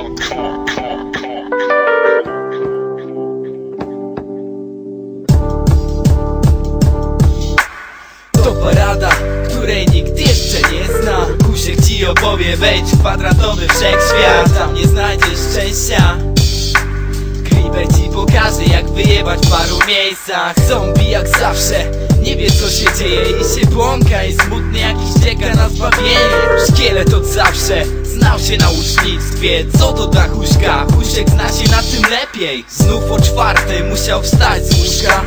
To parada, której nikt jeszcze nie zna. Kusiek ci opowie, wejdź w kwadratowy wszechświat. Tam nie znajdziesz szczęścia. Creeper ci pokaże jak wyjebać w paru miejscach. Zombie jak zawsze nie wie co się dzieje. I się błąka i smutny jakiś czeka na zbawienie Szkielet od zawsze znał się na łucznictwie. Co to ta huśka? Husiek zna się na tym lepiej. Znów o czwartej musiał wstać z łóżka.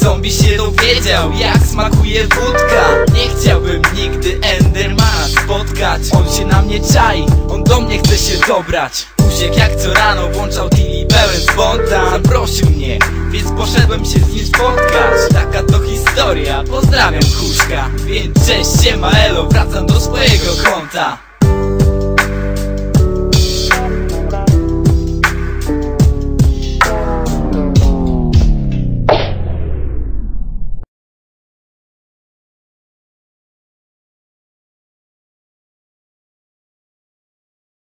Zombie się dowiedział jak smakuje wódka. Nie chciałbym nigdy Endermana spotkać. On się na mnie czai, on do mnie chce się dobrać. Husiek jak co rano włączał TV pełen spontan. Zaprosił mnie, więc poszedłem się z nim spotkać. Taka to historia, pozdrawiam Huśka Więc cześć, siema elo, wracam do swojego konta